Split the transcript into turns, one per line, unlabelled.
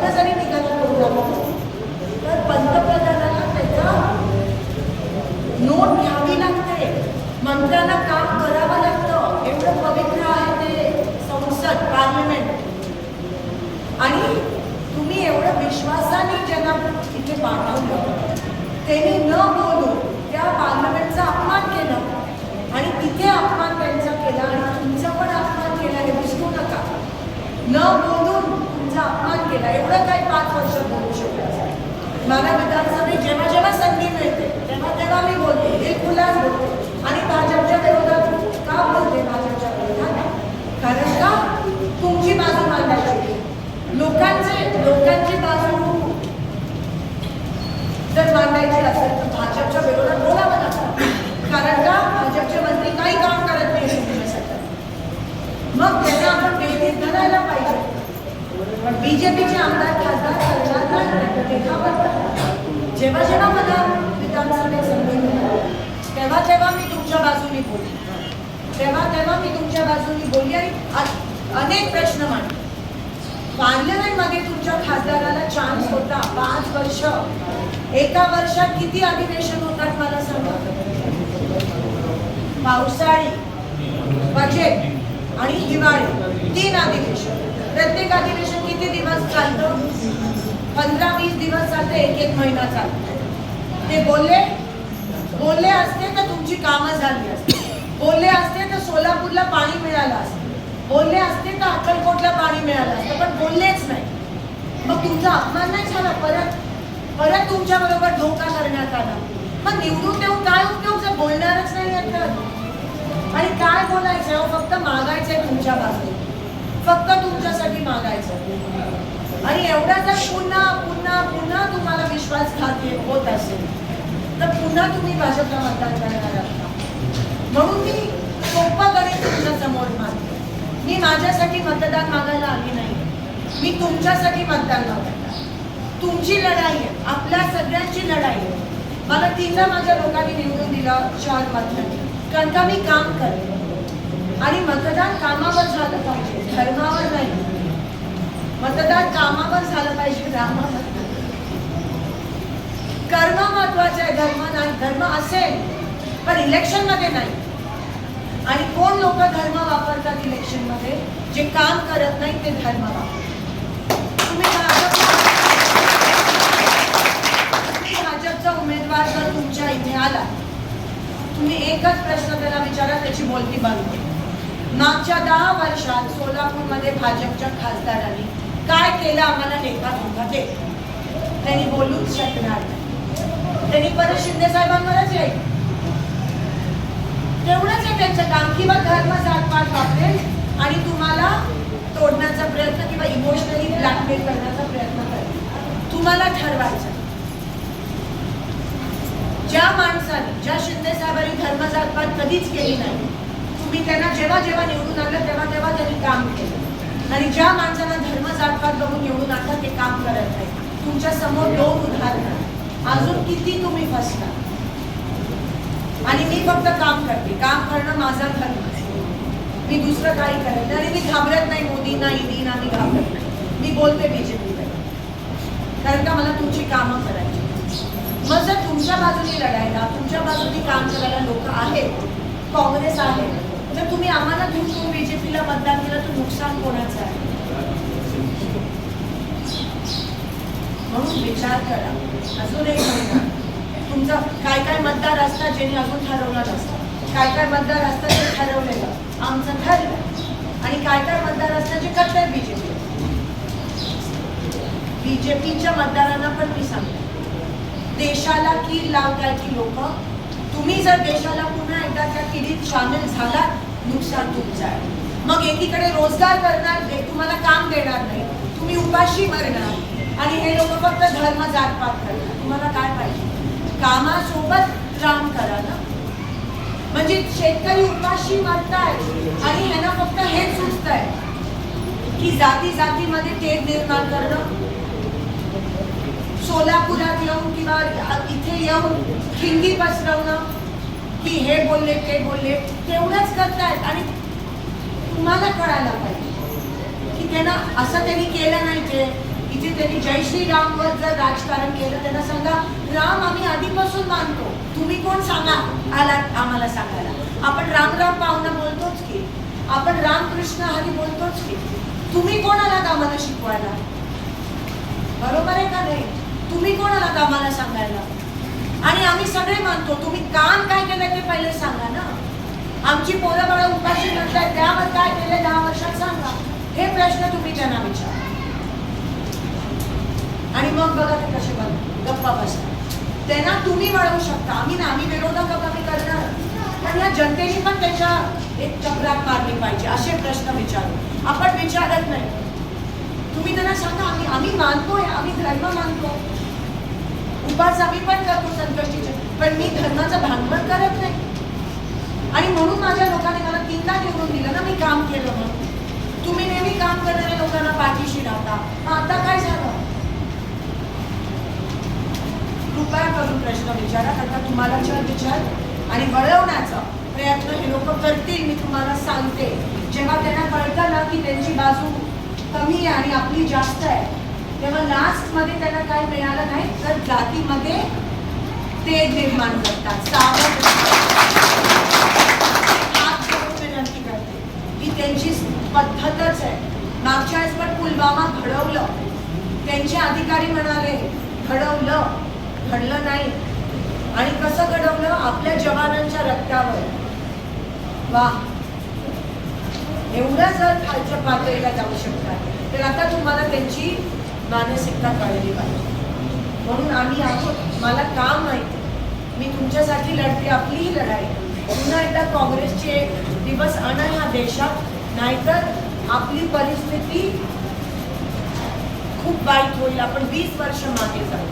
जर एक शब्द जरी निघाला बोलला तर पंतप्रधानाला त्याचा नोट घ्यावी लागते. मंत्र्यांना काम करावं लागतं. एवढं पवित्र आहे ते संसद पार्लमेंट आणि तुम्ही एवढं विश्वासाने ज्यांना इथे पाठवलं त्यांनी न बोलून त्या पार्लमेंटचा अपमान केला आणि तिथे अपमान त्यांचा केला आणि तुमचा पण अपमान केला हे विसरू नका न बोलून तुमचा अपमान केला एवढं काय पाच वर्ष बोलू शकत मला विधानसभेत जेव्हा जेव्हा संधी मिळते तेव्हा तेव्हा मी बोलते हे खुलास बोलते आणि भाजपच्या विरोधात का बोलते भाजपच्या विरोधात कारण का तुमची बाजू मांडायची लोकांची लोकांची बाजू. जर मांडायची असेल तर भाजपच्या विरोधात बोलावं लागतं. कारण का? भाजपचे मंत्री काही काम करत नाही तुमच्यासाठी मग त्यांना आपण वेळेत धरायला पाहिजे. पण बीजेपीचे आमदार खासदार करणार नाही. ते करतात? जेव्हा जेव्हा मला विधानसभेत संधी तेव्हा तेव्हा मी तुमच्या बाजूनी बोलली तेव्हा तेव्हा मी तुमच्या बाजूनी बोलली आणि अनेक प्रश्न मांडले पार्लमेंटमध्ये तुमच्या खासदाराला चान्स होता. पाच वर्ष. एका वर्षात किती अधिवेशन होतात मला सांगा? पावसाळी बजेट आणि हिवाळी. तीन अधिवेशन. प्रत्येक अधिवेशन किती दिवस चालतं? पंधरा वीस दिवस चालतं एक एक महिना चालतो. ते बोलले बोलले असते तर तुमची कामं झाली असते. बोलले असते तर सोलापूरला पाणी मिळालं असतं. बोलले असते तर अक्कलकोटला पाणी मिळालं असतं पण बोललेच नाही. मग तुमचा अपमान नाही झाला? परत परत तुमच्या बरोबर धोका करण्यात आला. मग निवडून देऊन काय उपयोग? जर बोलणारच नाही तर. आणि काय बोलायचं? हो, फक्त मागायचंय तुमच्या बाजूने. फक्त तुमच्यासाठी मागायचं आणि एवढा जर पुन्हा पुन्हा पुन्हा तुम्हाला विश्वासघात होत असेल तर पुन्हा तुम्ही भाजपला मतदान करणार आहात. म्हणून मी सोपं गणित तुमच्यासमोर मानते मी माझ्यासाठी मतदान मागायला आली नाही. मी तुमच्यासाठी मतदान मागत तुमची लढाई आहे आपल्या सगळ्यांची लढाई. आहे मला तिला माझ्या लोकांनी निवडून दिलं चार मतदान कारण का मी काम करते आणि मतदान कामावर झालं पाहिजे धर्मावर नाही. मतदान कामावर झालं पाहिजे रामावर कर्म महत्वाचं आहे धर्म नाही. धर्म असेल पण इलेक्शनमध्ये नाही. आणि कोण लोक धर्म वापरतात इलेक्शनमध्ये जे काम करत नाही ते धर्म वापरतात तुम्ही भाजपचा उमेदवार जर तुमच्या इथे आला तुम्ही एकच प्रश्न त्याला विचारा त्याची बोलती बांधते मागच्या दहा वर्षात सोलापूरमध्ये भाजपच्या खासदारांनी काय केलं आम्हाला लेखा धोका ते त्यांनी बोलूच शकणार नाही. त्यांनी परत शिंदे साहेबांवरच येईल. तेवढंच आहे त्यांचं काम किंवा धर्म जातपात वापरेल आणि तुम्हाला तोडण्याचा प्रयत्न किंवा इमोशनली ब्लॅकमेल करण्याचा प्रयत्न करेल. तुम्हाला ठरवायचं ज्या माणसाने ज्या शिंदे साहेबांनी धर्म जातपात कधीच केली नाही तुम्ही त्यांना जेव्हा जेव्हा निवडून आणलं तेव्हा तेव्हा त्यांनी काम केलं. आणि ज्या माणसांना धर्म जातपात बघून निवडून आणलं ते काम करत नाही. तुमच्यासमोर दोन उदाहरणं. अजून किती तुम्ही फसता आणि मी फक्त काम करते. काम करणं माझा धर्म. मी दुसरं काही करत नाही. आणि मी घाबरत नाही. मोदींना नाही दिन घाबरत नाही. मी बोलते बीजेपीकडे कारण का मला तुमची कामं करायची. मग जर तुमच्या बाजूने लढायला तुमच्या बाजूने काम करायला लोक आहेत काँग्रेस आहे तर तुम्ही आम्हाला घेऊन बीजेपीला मतदान केलं तर नुकसान कोणाचं आहे? म्हणून विचार करा. अजून एक महिना तुमचा काय काय मतदार असतात ज्यांनी अजून ठरवलं असतात काय काय मतदार असतात जे ठरवलेलं? आमचं ठरलं. आणि काय काय मतदार असतात जे करतात बीजेपी बीजेपीच्या मतदारांना पण मी सांगते. देशाला कीड लावताय की लोक. तुम्ही जर देशाला पुन्हा एकदा त्या किडीत सामील झालात नुकसान तुमचं आहे मग एकीकडे रोजगार करणार नाही तुम्हाला काम देणार नाही. तुम्ही उपाशी मरणार. आणि हे लोक फक्त धर्म जातपात करणार. तुम्हाला काय पाहिजे? कामासोबत राम करा ना. म्हणजे शेतकरी उपाशी मरताय आणि ह्यांना फक्त हेच सुचतंय की जाती जातीमध्ये तेढ निर्माण करणं. सोलापुरात येऊन किंवा इथे येऊन हिंदी पसरवणं की हे बोलले ते बोलले तेवढंच करतायत आणि तुम्हाला कळायला पाहिजे की त्यांना असं त्यांनी केलं नाही ते. इथे त्यांनी जय श्रीरामवर जर राजकारण केलं त्यांना सांगा राम आम्ही आधीपासून मानतो. तुम्ही कोण सांगा? आलात आम्हाला सांगायला. आपण राम राम पाहुणा बोलतोच की. आपण रामकृष्ण हरी बोलतोच की. तुम्ही कोण आलात आम्हाला शिकवायला? बरोबर आहे का नाही? तुम्ही कोण आलात आम्हाला सांगायला? आणि आम्ही सगळे मानतो. तुम्ही काम काय केलं ते पहिले सांगा ना. आमची पोरं बाळा उपाशी म्हणताय त्यावर काय केलं दहा वर्षात सांगा. हे प्रश्न तुम्ही त्यांना विचारा. आणि मग बघा ते कसे बघ गप्पा बसतात त्यांना तुम्ही वळवू शकता. आम्ही ना आम्ही विरोधक कमी करणार. पण या जनतेने पण त्याच्या एक चक्रात मारली पाहिजे असे प्रश्न विचारू. आपण विचारत नाही. तुम्ही त्यांना सांगा आम्ही आम्ही मानतोय आम्ही धर्म मानतो. उपास आम्ही पण करतो संकष्टीचे. पण मी धर्माचं भांडवल करत नाही. आणि म्हणून माझ्या लोकांनी मला तीनदा निवडून दिलं ना मी काम केलं म्हणून. तुम्ही नेहमी काम करणाऱ्या लोकांना पाठीशी राहता आता काय झालं? कृपया करून प्रश्न विचारा आता तुम्हाला जर विचार आणि वळवण्याचा प्रयत्न हे लोक करतील मी तुम्हाला सांगते. जेव्हा त्यांना कळतं ना की त्यांची बाजू कमी आहे आणि आपली जास्त आहे तेव्हा लास्टमध्ये त्यांना काय मिळालं नाही तर जातीमध्ये ते निर्माण करतात सावध विनंती करते ही त्यांची पद्धतच आहे. मागच्या वेळेस पण पुलवामा घडवलं. त्यांचे अधिकारी म्हणाले घडवलं. घडलं नाही. आणि कसं घडवलं? आपल्या जवानांच्या रक्तावर. वा. एवढं जर खालच्या पातळीला जाऊ शकतात तर आता तुम्हाला त्यांची मानसिकता कळली पाहिजे. म्हणून आम्ही आहोत. मला काम माहिती? मी तुमच्यासाठी लढते आपलीही लढाई. पुन्हा एकदा काँग्रेसचे एक दिवस आणा ह्या देशात. नाहीतर आपली परिस्थिती खूप वाईट होईल. आपण वीस वर्ष मागे जाऊ.